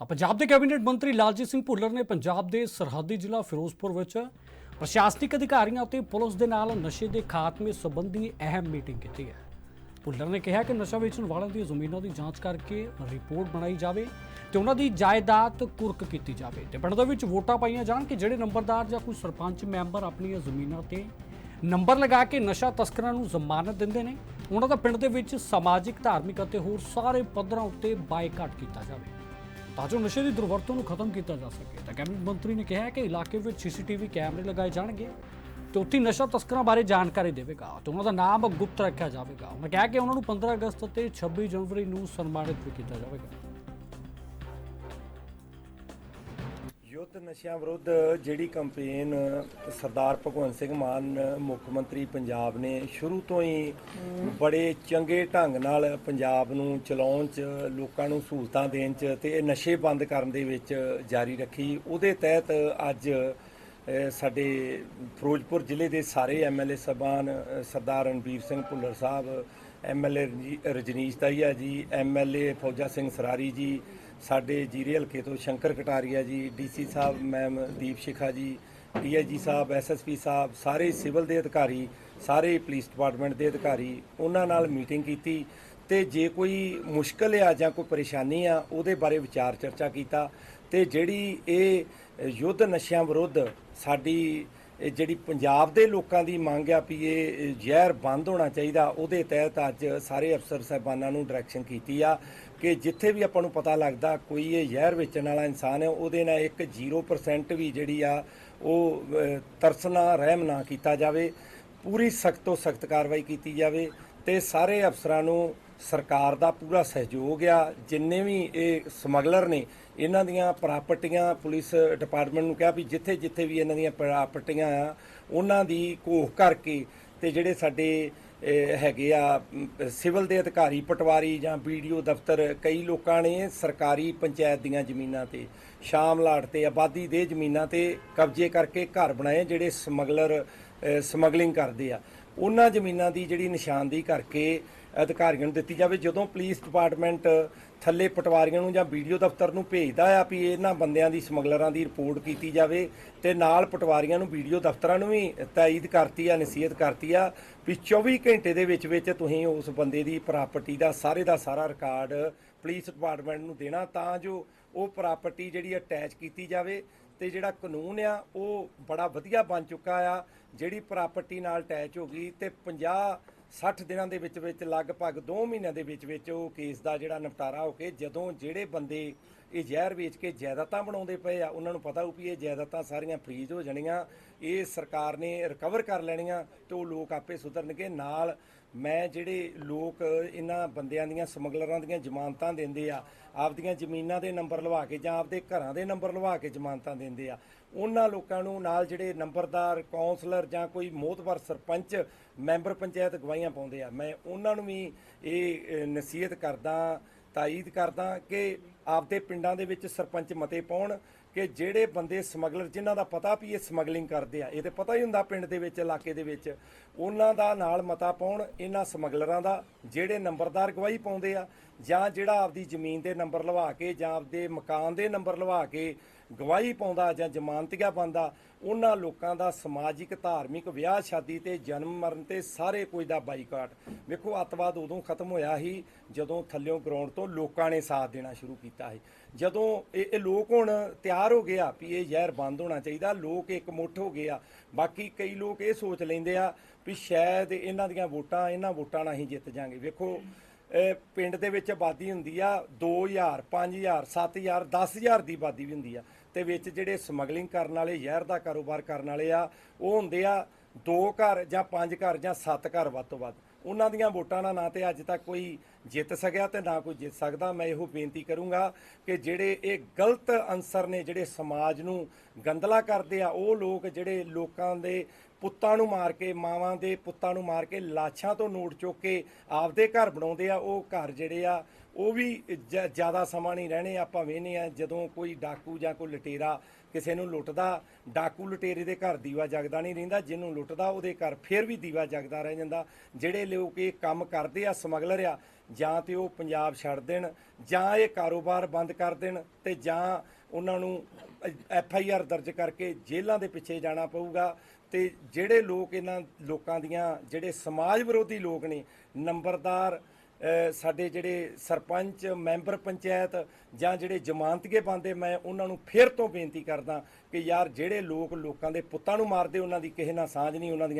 ਤਾਂ ਪੰਜਾਬ ਦੇ ਕੈਬਨਿਟ ਮੰਤਰੀ ਲਾਲਜੀਤ ਸਿੰਘ ਭੁੱਲਰ ਨੇ ਪੰਜਾਬ ਦੇ ਸਰਹੱਦੀ ਜ਼ਿਲ੍ਹਾ ਫਿਰੋਜ਼ਪੁਰ ਵਿੱਚ ਪ੍ਰਸ਼ਾਸਨਿਕ ਅਧਿਕਾਰੀਆਂ ਅਤੇ ਪੁਲਿਸ ਦੇ ਨਾਲ ਨਸ਼ੇ ਦੇ ਖਾਤਮੇ ਸੰਬੰਧੀ ਅਹਿਮ ਮੀਟਿੰਗ ਕੀਤੀ ਹੈ। ਭੁੱਲਰ ਨੇ ਕਿਹਾ ਕਿ ਨਸ਼ਾ ਵੇਚਣ ਵਾਲਿਆਂ ਦੀ ਜ਼ਮੀਨਾਂ ਦੀ ਜਾਂਚ ਕਰਕੇ ਰਿਪੋਰਟ ਬਣਾਈ ਜਾਵੇ ਤੇ ਉਹਨਾਂ ਦੀ ਜਾਇਦਾਦ ਕੁਰਕ ਕੀਤੀ ਜਾਵੇ ਤੇ ਪਿੰਡ ਦੇ ਵਿੱਚ ਵੋਟਾਂ ਪਾਈਆਂ ਜਾਣ ਕਿ ਜਿਹੜੇ ਨੰਬਰਦਾਰ ਜਾਂ ਕੋਈ ਸਰਪੰਚ ਮੈਂਬਰ ਆਪਣੀਆਂ ਜ਼ਮੀਨਾਂ ਤੇ ਨੰਬਰ ਲਗਾ ਕੇ ਨਸ਼ਾ ਤਸਕਰਾਂ ਨੂੰ ਜ਼ਮਾਨਤ ਦਿੰਦੇ ਨੇ, ਉਹਨਾਂ ਦਾ ਪਿੰਡ ਦੇ ਵਿੱਚ ਸਮਾਜਿਕ, ਧਾਰਮਿਕ ਅਤੇ ਹੋਰ ਸਾਰੇ ਪੱਧਰਾਂ ਉੱਤੇ ਬਾਈਕਾਟ ਕੀਤਾ ਜਾਵੇ। ਤਾਂ ਜੋ ਨਸ਼ੇ ਦੀ ਦੁਰਵਰਤੋਂ ਨੂੰ ਖਤਮ ਕੀਤਾ ਜਾ ਸਕੇ। ਤਾਂ ਕੈਬਨਿਟ ਮੰਤਰੀ ਨੇ ਕਿਹਾ ਕਿ ਇਲਾਕੇ ਵਿੱਚ ਸੀਸੀਟੀਵੀ ਕੈਮਰੇ ਲਗਾਏ ਜਾਣਗੇ ਤੇ ਉੱਥੇ ਨਸ਼ਾ ਤਸਕਰਾਂ ਬਾਰੇ ਜਾਣਕਾਰੀ ਦੇਵੇਗਾ ਤੇ ਉਹਨਾਂ ਦਾ ਨਾਮ ਗੁਪਤ ਰੱਖਿਆ ਜਾਵੇਗਾ। ਉਹਨਾਂ ਕਿਹਾ ਕਿ ਉਹਨਾਂ ਨੂੰ 15 ਅਗਸਤ ਅਤੇ 26 ਜਨਵਰੀ ਨੂੰ ਸਨਮਾਨਿਤ ਵੀ ਕੀਤਾ ਜਾਵੇਗਾ। ਯੁੱਧ ਨਸ਼ਿਆਂ ਵਿਰੁੱਧ ਜਿਹੜੀ ਕੰਪੇਨ ਸਰਦਾਰ ਭਗਵੰਤ ਸਿੰਘ ਮਾਨ, ਮੁੱਖ ਮੰਤਰੀ ਪੰਜਾਬ ਨੇ ਸ਼ੁਰੂ ਤੋਂ ਹੀ ਬੜੇ ਚੰਗੇ ਢੰਗ ਨਾਲ ਪੰਜਾਬ ਨੂੰ ਚਲਾਉਣ 'ਚ, ਲੋਕਾਂ ਨੂੰ ਸਹੂਲਤਾਂ ਦੇਣ 'ਚ ਤੇ ਇਹ ਨਸ਼ੇ ਬੰਦ ਕਰਨ ਦੇ ਵਿੱਚ ਜਾਰੀ ਰੱਖੀ। ਉਹਦੇ ਤਹਿਤ ਅੱਜ ਸਾਡੇ ਫਿਰੋਜ਼ਪੁਰ ਜ਼ਿਲ੍ਹੇ ਦੇ ਸਾਰੇ ਐਮਐਲਏ ਸਭਾਨ ਸਰਦਾਰ ਰਣਬੀਰ ਸਿੰਘ ਭੁੱਲਰ ਸਾਹਿਬ ਐਮਐਲਏ ਰਜਨੀਸ਼ ਤਾਈਆ ਜੀ ਐਮਐਲਏ ਫੌਜਾ ਸਿੰਘ ਸਰਾਰੀ ਜੀ ਸਾਡੇ ਜੀਰੇ ਹਲਕੇ ਤੋਂ ਸ਼ੰਕਰ ਕਟਾਰੀਆ ਜੀ, ਡੀਸੀ ਸਾਹਿਬ, ਮੈਮ ਦੀਪ ਸ਼ਿਖਾ ਜੀ, ਡੀਆਈਜੀ ਸਾਹਿਬ, ਐਸਐਸਪੀ ਸਾਹਿਬ, ਸਾਰੇ ਸਿਵਲ ਦੇ ਅਧਿਕਾਰੀ, ਸਾਰੇ ਪੁਲਿਸ ਡਿਪਾਰਟਮੈਂਟ ਦੇ ਅਧਿਕਾਰੀ, ਉਹਨਾਂ ਨਾਲ ਮੀਟਿੰਗ ਕੀਤੀ ਤੇ ਜੇ ਕੋਈ ਮੁਸ਼ਕਲ ਆ ਜਾਂ ਕੋਈ ਪਰੇਸ਼ਾਨੀ ਆ, ਉਹਦੇ ਬਾਰੇ ਵਿਚਾਰ ਚਰਚਾ ਕੀਤਾ ਤੇ ਜਿਹੜੀ ਇਹ ਯੁੱਧ ਨਸ਼ਿਆਂ ਵਿਰੁੱਧ ਸਾਡੀ ਜਿਹੜੀ ਪੰਜਾਬ ਦੇ ਲੋਕਾਂ ਦੀ ਮੰਗ ਆ ਵੀ ਇਹ ਜ਼ਹਿਰ ਬੰਦ ਹੋਣਾ ਚਾਹੀਦਾ, ਉਹਦੇ ਤਹਿਤ ਅੱਜ ਸਾਰੇ ਅਫਸਰ ਸਾਹਿਬਾਨਾਂ ਨੂੰ ਡਾਇਰੈਕਸ਼ਨ ਕੀਤੀ ਆ ਕਿ ਜਿੱਥੇ ਵੀ ਆਪਾਂ ਨੂੰ ਪਤਾ ਲੱਗਦਾ ਕੋਈ ਇਹ ਜ਼ਹਿਰ ਵੇਚਣ ਵਾਲਾ ਇਨਸਾਨ ਹੈ, ਉਹਦੇ ਨਾਲ ਇੱਕ 0% ਵੀ ਜਿਹੜੀ ਆ ਉਹ ਤਰਸਨਾ ਰਹਿਮ ਨਾ ਕੀਤਾ ਜਾਵੇ। ਪੂਰੀ ਸਖਤ ਤੋਂ ਸਖਤ ਕਾਰਵਾਈ ਕੀਤੀ ਜਾਵੇ ਤੇ ਸਾਰੇ ਅਫਸਰਾਂ ਨੂੰ ਸਰਕਾਰ ਦਾ ਪੂਰਾ ਸਹਿਯੋਗ ਆ, ਜਿੰਨੇ ਵੀ ਇਹ ਸਮਗਲਰ ਨੇ, ਇਹਨਾਂ ਦੀਆਂ ਪ੍ਰਾਪਰਟੀਆਂ ਪੁਲਿਸ ਡਿਪਾਰਟਮੈਂਟ ਨੂੰ ਕਿਹਾ ਵੀ ਜਿੱਥੇ ਜਿੱਥੇ ਵੀ ਇਹਨਾਂ ਦੀਆਂ ਪ੍ਰਾਪਰਟੀਆਂ ਆ, ਉਹਨਾਂ ਦੀ ਘੋਖ ਕਰਕੇ ਤੇ ਜਿਹੜੇ ਸਾਡੇ ਹੈਗੇ ਆ ਸਿਵਲ ਦੇ ਅਧਿਕਾਰੀ, ਪਟਵਾਰੀ ਜਾਂ ਵੀਡੀਓ ਦਫ਼ਤਰ, ਕਈ ਲੋਕਾਂ ਨੇ ਸਰਕਾਰੀ ਪੰਚਾਇਤ ਦੀਆਂ ਜ਼ਮੀਨਾਂ ਤੇ, ਸ਼ਾਮ ਲਾਟ ਤੇ, ਆਬਾਦੀ ਦੇ ਜ਼ਮੀਨਾਂ ਤੇ ਕਬਜ਼ੇ ਕਰਕੇ ਘਰ ਬਣਾਏ ਜਿਹੜੇ ਸਮਗਲਰ ਸਮਗਲਿੰਗ ਕਰਦੇ ਆ। ਉਹਨਾਂ ਜ਼ਮੀਨਾਂ ਦੀ ਜਿਹੜੀ ਨਿਸ਼ਾਨਦੇਹੀ ਕਰਕੇ ਅਧਿਕਾਰੀਆਂ ਨੂੰ ਦਿੱਤੀ ਜਾਵੇ। ਜਦੋਂ ਪੁਲਿਸ ਡਿਪਾਰਟਮੈਂਟ ਥੱਲੇ ਪਟਵਾਰੀਆਂ ਨੂੰ ਜਾਂ ਵੀਡੀਓ ਦਫ਼ਤਰ ਨੂੰ ਭੇਜਦਾ ਆ ਵੀ ਇਹਨਾਂ ਬੰਦਿਆਂ ਦੀ ਸਮਗਲਰਾਂ ਦੀ ਰਿਪੋਰਟ ਕੀਤੀ ਜਾਵੇ ਤੇ ਨਾਲ ਪਟਵਾਰੀਆਂ ਨੂੰ ਵੀਡੀਓ ਦਫ਼ਤਰਾਂ ਨੂੰ ਵੀ ਤਾਇਦ ਕਰਤੀ ਆ, ਨਸੀਹਤ ਕਰਤੀ ਆ ਵੀ 24 ਘੰਟੇ ਦੇ ਵਿੱਚ ਵਿੱਚ ਤੁਸੀਂ ਉਸ ਬੰਦੇ ਦੀ ਪ੍ਰਾਪਰਟੀ ਦਾ ਸਾਰੇ ਦਾ ਸਾਰਾ ਰਿਕਾਰਡ ਪੁਲਿਸ ਡਿਪਾਰਟਮੈਂਟ ਨੂੰ ਦੇਣਾ ਤਾਂ ਜੋ ਉਹ ਪ੍ਰਾਪਰਟੀ ਜਿਹੜੀ ਅਟੈਚ ਕੀਤੀ ਜਾਵੇ ਤੇ ਜਿਹੜਾ ਕਾਨੂੰਨ ਆ, ਉਹ ਬੜਾ ਵਧੀਆ ਬਣ ਚੁੱਕਾ ਆ। ਜਿਹੜੀ ਪ੍ਰਾਪਰਟੀ ਨਾਲ ਅਟੈਚ ਹੋ ਗਈ ਤੇ 50 60 ਦਿਨਾਂ ਦੇ ਵਿੱਚ ਵਿੱਚ ਲਗਭਗ 2 ਮਹੀਨਿਆਂ ਦੇ ਵਿੱਚ ਵਿੱਚ ਉਹ ਕੇਸ ਦਾ ਜਿਹੜਾ ਨਿਪਟਾਰਾ ਹੋ ਕੇ ਜਦੋਂ ਜਿਹੜੇ ਬੰਦੇ ਇਹ ਜ਼ਹਿਰ ਵੇਚ ਕੇ ਜਾਇਦਾਦਾਂ ਬਣਾਉਂਦੇ ਪਏ ਆ, ਉਹਨਾਂ ਨੂੰ ਪਤਾ ਹੋਊ ਵੀ ਇਹ ਜਾਇਦਾਦਾਂ ਸਾਰੀਆਂ ਫਰੀਜ਼ ਹੋ ਜਾਣੀਆਂ, ਇਹ ਸਰਕਾਰ ਨੇ ਰਿਕਵਰ ਕਰ ਲੈਣੀਆਂ ਤੇ ਉਹ ਲੋਕ ਆਪੇ ਸੁਧਰਨਗੇ, ਨਾਲ ਮੈਂ ਜਿਹੜੇ ਲੋਕ ਇਹਨਾਂ ਬੰਦਿਆਂ ਦੀਆਂ, ਸਮਗਲਰਾਂ ਦੀਆਂ ਜ਼ਮਾਨਤਾਂ ਦਿੰਦੇ ਆ, ਆਪਦੀਆਂ ਜ਼ਮੀਨਾਂ ਦੇ ਨੰਬਰ ਲਵਾ ਕੇ ਜਾਂ ਆਪਦੇ ਘਰਾਂ ਦੇ ਨੰਬਰ ਲਵਾ ਕੇ ਜ਼ਮਾਨਤਾਂ ਦਿੰਦੇ ਆ, ਉਹਨਾਂ ਲੋਕਾਂ ਨੂੰ ਨਾਲ ਜਿਹੜੇ ਨੰਬਰਦਾਰ ਕਾਉਂਸਲਰ ਜਾਂ ਕੋਈ ਮੋਤਬਰ ਸਰਪੰਚ, ਮੈਂਬਰ ਪੰਚਾਇਤ ਗਵਾਹੀਆਂ ਪਾਉਂਦੇ ਆ। ਮੈਂ ਉਹਨਾਂ ਨੂੰ ਵੀ ਇਹ ਨਸੀਹਤ ਕਰਦਾ, ਤਾਇਦ ਕਰਦਾ ਕਿ ਆਪਦੇ ਪਿੰਡਾਂ ਦੇ ਵਿੱਚ ਸਰਪੰਚ ਮਤੇ ਪਾਉਣ ਕਿ ਜਿਹੜੇ ਬੰਦੇ ਸਮਗਲਰ, ਜਿਨ੍ਹਾਂ ਦਾ ਪਤਾ ਵੀ ਇਹ ਸਮਗਲਿੰਗ ਕਰਦੇ ਆ, ਇਹ ਤੇ ਪਤਾ ਹੀ ਹੁੰਦਾ ਪਿੰਡ ਦੇ ਵਿੱਚ, ਇਲਾਕੇ ਦੇ ਵਿੱਚ, ਉਹਨਾਂ ਦਾ ਨਾਲ ਮਤਾ ਪਾਉਣ ਇਹਨਾਂ ਸਮਗਲਰਾਂ ਦਾ, ਜਿਹੜੇ ਨੰਬਰਦਾਰ ਗਵਾਹੀ ਪਾਉਂਦੇ ਆ, ਜਾਂ ਜਿਹੜਾ ਆਪਦੀ ਜ਼ਮੀਨ ਦੇ ਨੰਬਰ ਲਵਾ ਕੇ ਜਾਂ ਆਪਦੇ ਮਕਾਨ ਦੇ ਨੰਬਰ ਲਵਾ ਕੇ ਗਵਾਹੀ ਪਾਉਂਦਾ ਜਾਂ ਜ਼ਮਾਨਤੀਆ ਪਾਉਂਦਾ, ਉਹਨਾਂ ਲੋਕਾਂ ਦਾ ਸਮਾਜਿਕ, ਧਾਰਮਿਕ ਵਿਆਹ ਸ਼ਾਦੀ ਤੇ ਜਨਮ ਮਰਨ ਤੇ ਸਾਰੇ ਕੁਝ ਦਾ ਬਾਈਕਾਟ। ਵੇਖੋ, ਅੱਤਵਾਦ ਉਦੋਂ ਖਤਮ ਹੋਇਆ ਸੀ ਜਦੋਂ ਥੱਲਿਓਂ ਗਰਾਊਂਡ ਤੋਂ ਲੋਕਾਂ ਨੇ ਸਾਥ ਦੇਣਾ ਸ਼ੁਰੂ ਕੀਤਾ ਸੀ। ਜਦੋਂ ਇਹ ਇਹ ਲੋਕ ਹੁਣ ਤਿਆਰ ਹੋ ਗਿਆ ਵੀ ਇਹ ਜ਼ਹਿਰ ਬੰਦ ਹੋਣਾ ਚਾਹੀਦਾ, ਲੋਕ ਇੱਕ ਮੁੱਠ ਹੋ ਗਏ ਆ। ਬਾਕੀ ਕਈ ਲੋਕ ਇਹ ਸੋਚ ਲੈਂਦੇ ਆ ਵੀ ਸ਼ਾਇਦ ਇਹਨਾਂ ਦੀਆਂ ਵੋਟਾਂ, ਇਹਨਾਂ ਵੋਟਾਂ ਨਾਲ ਹੀ ਜਿੱਤ ਜਾਾਂਗੇ ਵੇਖੋ ਪਿੰਡ ਦੇ ਵਿੱਚ ਆਬਾਦੀ ਹੁੰਦੀ ਆ 2000 5000 7000 10000 ਦੀ ਆਬਾਦੀ ਵੀ ਹੁੰਦੀ ਆ। ਤੇ ਵਿੱਚ ਜਿਹੜੇ ਸਮਗਲਿੰਗ ਕਰਨ ਵਾਲੇ, ਜ਼ਹਿਰ ਦਾ ਕਾਰੋਬਾਰ ਕਰਨ ਵਾਲੇ ਆ, ਉਹ ਹੁੰਦੇ ਆ ਦੋ ਘਰ ਜਾਂ ਪੰਜ ਘਰ ਜਾਂ ਸੱਤ ਘਰ ਵੱਧ ਤੋਂ ਵੱਧ। ਉਹਨਾਂ ਦੀਆਂ ਵੋਟਾਂ ਨਾਲ ਨਾ ਤੇ ਅੱਜ ਤੱਕ ਕੋਈ ਜਿੱਤ ਸਕਿਆ ਤੇ ਨਾ ਕੋਈ ਜਿੱਤ ਸਕਦਾ। ਮੈਂ ਇਹੋ ਬੇਨਤੀ ਕਰੂੰਗਾ ਕਿ ਜਿਹੜੇ ਇਹ ਗਲਤ ਅਨਸਰ ਨੇ, ਜਿਹੜੇ ਸਮਾਜ ਨੂੰ ਗੰਦਲਾ ਕਰਦੇ ਆ, ਉਹ ਲੋਕ ਜਿਹੜੇ ਲੋਕਾਂ ਦੇ ਪੁੱਤਾਂ ਨੂੰ ਮਾਰ ਕੇ, ਮਾਵਾਂ ਦੇ ਪੁੱਤਾਂ ਨੂੰ ਮਾਰ ਕੇ ਲਾਸ਼ਾਂ ਤੋਂ ਨੋਟ ਚੁੱਕ ਕੇ ਆਪਦੇ ਘਰ ਬਣਾਉਂਦੇ ਆ। ਉਹ ਘਰ ਜਿਹੜੇ ਆ, ਉਹ ਵੀ ਜ- ਜ਼ਿਆਦਾ ਸਮਾਂ ਨਹੀਂ ਰਹਿਣੇ, ਆਪਾਂ ਵੇਖਨੇ ਆ। ਜਦੋਂ ਕੋਈ ਡਾਕੂ ਜਾਂ ਕੋਈ ਲਟੇਰਾ ਕਿਸੇ ਨੂੰ ਲੁੱਟਦਾ, ਡਾਕੂ ਲਟੇਰੇ ਦੇ ਘਰ ਦੀਵਾ ਜਗਦਾ ਨਹੀਂ ਰਹਿੰਦਾ। ਜਿਹਨੂੰ ਲੁੱਟਦਾ, ਉਹਦੇ ਘਰ ਫਿਰ ਵੀ ਦੀਵਾ ਜਗਦਾ ਰਹਿ ਜਾਂਦਾ। ਜਿਹੜੇ ਲੋਕ ਇਹ ਕੰਮ ਕਰਦੇ ਆ, ਸਮਗਲਰ ਆ, ਜਾਂ ਤੇ ਉਹ ਪੰਜਾਬ ਛੱਡ ਦੇਣ, ਜਾਂ ਇਹ ਕਾਰੋਬਾਰ ਬੰਦ ਕਰ ਦੇਣ, ਤੇ ਜਾਂ ਉਹਨਾਂ ਨੂੰ ਐਫ ਆਈ ਆਰ ਦਰਜ ਕਰਕੇ ਜੇਲ੍ਹਾਂ ਦੇ ਪਿੱਛੇ ਜਾਣਾ ਪਊਗਾ ਤੇ ਜਿਹੜੇ ਲੋਕ ਇਹਨਾਂ ਲੋਕਾਂ ਦੀਆਂ, ਜਿਹੜੇ ਸਮਾਜ ਵਿਰੋਧੀ ਲੋਕ ਨੇ, ਨੰਬਰਦਾਰ ਸਾਡੇ ਜਿਹੜੇ ਸਰਪੰਚ, ਮੈਂਬਰ ਪੰਚਾਇਤ ਜਾਂ ਜਿਹੜੇ ਜਮਾਨਤਗੇ ਬੰਦੇ, ਮੈਂ ਉਹਨਾਂ ਨੂੰ ਫਿਰ ਤੋਂ ਬੇਨਤੀ ਕਰਦਾ ਕਿ ਯਾਰ ਜਿਹੜੇ ਲੋਕ ਲੋਕਾਂ ਦੇ ਪੁੱਤਾਂ ਨੂੰ ਮਾਰਦੇ, ਉਹਨਾਂ ਦੀ ਕਿਸੇ ਨਾਲ ਸਾਂਝ ਨਹੀਂ, ਉਹਨਾਂ ਦੀਆਂ